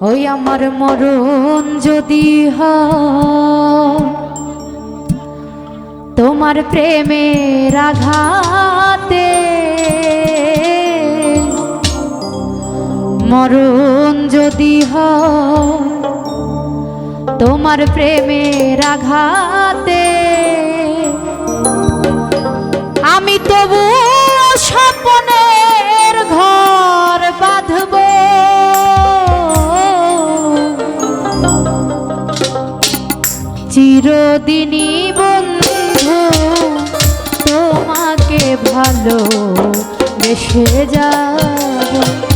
ওই আমার মরণ যদি তোমার প্রেমের আঘাতে মরণ যদি তোমার প্রেমের আঘাতে আমি তবু দিনী বন্ধু তোমাকে ভালো বেশে যাব।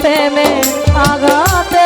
প্রেমে আঘাতে